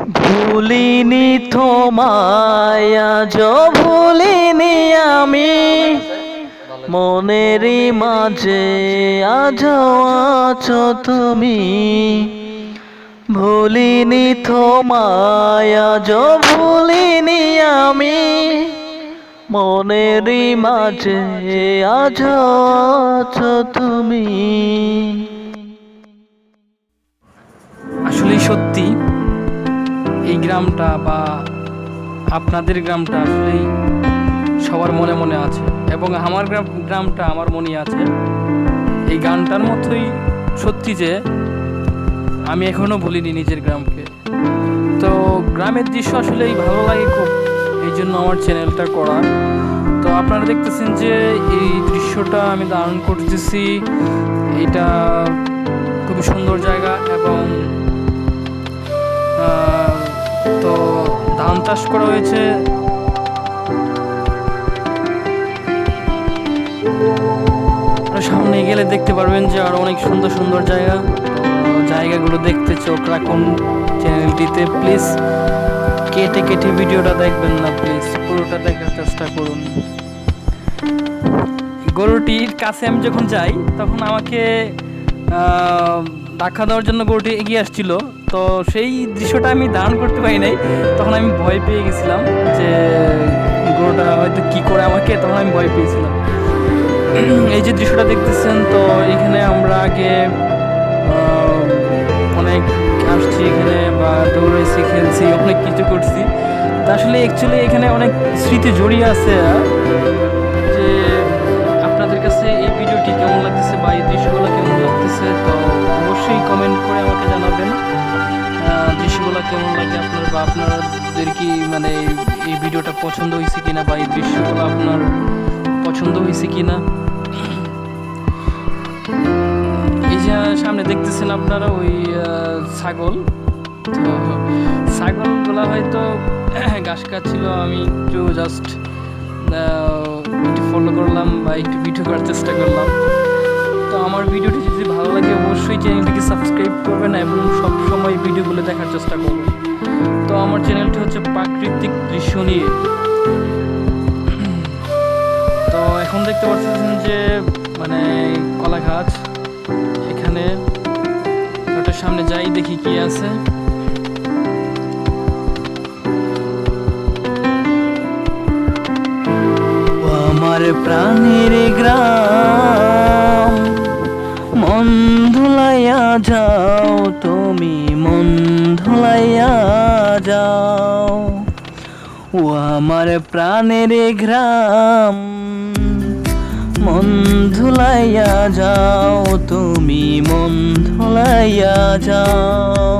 ভুলিনি তোমায় ভুলিনি আমি। মনেরই মাঝে আজ আছো তুমি। ভুলিনি তোমায় ভুলিনি আমি। মনেরই মাঝে আজ আছো তুমি। আসলেই সত্যি এই গ্রামটা বা আপনাদের গ্রামটা আসলেই সবার মনে মনে আছে এবং আমার গ্রাম, গ্রামটা আমার মনে আছে। এই গানটার মতোই সত্যি যে আমি এখনও ভুলিনি নিজের গ্রামকে। তো গ্রামের দৃশ্য আসলেই ভালো লাগে খুব, এই জন্য আমার চ্যানেলটা করা। তো আপনারা দেখতেছেন যে এই দৃশ্যটা আমি ধারণ করতেছি, এটা করা হয়েছে। সামনে গেলে দেখতে পারবেন যে আরও অনেক সুন্দর সুন্দর জায়গা। জায়গাগুলো দেখতে চোখ রাখুন চ্যানেলটিতে। প্লিজ, কেটে কেটে ভিডিওটা দেখবেন না, প্লিজ। পুরোটা দেখার চেষ্টা করুন। গরুটির কাছে আমি যখন যাই, তখন আমাকে ধাক্কা দেওয়ার জন্য গরুটি এগিয়ে আসছিল। তো সেই দৃশ্যটা আমি ধারণ করতে পারি নাই। তখন আমি ভয় পেয়ে গেছিলাম যে গরুটা হয়তো কি করে আমাকে তখন আমি ভয় পেয়েছিলাম। এই যে দৃশ্যটা দেখতেছেন তো এখানে আমরা আগে অনেক আসছি এখানে বা দৌড়াইছি খেলছি অনেক কিছু করছি। তা আসলে অ্যাকচুয়ালি এখানে অনেক স্মৃতি জড়িয়ে আছে যে কেমন লাগে আপনার বা আপনাদের কি মানে এই ভিডিওটা পছন্দ হয়েছে কিনা বা এই দৃশ্যগুলো আপনার পছন্দ হয়েছে কিনা? এই যে সামনে দেখতেছেন আপনারা ওই ছাগল। তো ছাগলগুলো হয়তো ঘাস খাচ্ছিল, আমি একটু জাস্ট একটু ফলো করলাম বা একটু ভিডিও করার চেষ্টা করলাম। তো আমার ভিডিওটি যদি ভালো লাগে, অবশ্যই চ্যানেলটিকে সাবস্ক্রাইব করবেন এবং সব দেখার চেষ্টা করবেন তো আমার চ্যানেলটি হচ্ছে প্রাকৃতিক দৃশ্য নিয়ে। তো এখন দেখতে পাচ্ছেন যে মানে কলা গাছ এখানে ওটার সামনে যাই, দেখি কি আছে। আমার প্রাণের গ্রাম। ধুলাইয়া যাও, তুমি মন ধুলাইয়া যাও। ও আমার প্রাণের গ্রাম মন ধুলাইয়া যাও, তুমি মন ধুলাইয়া যাও।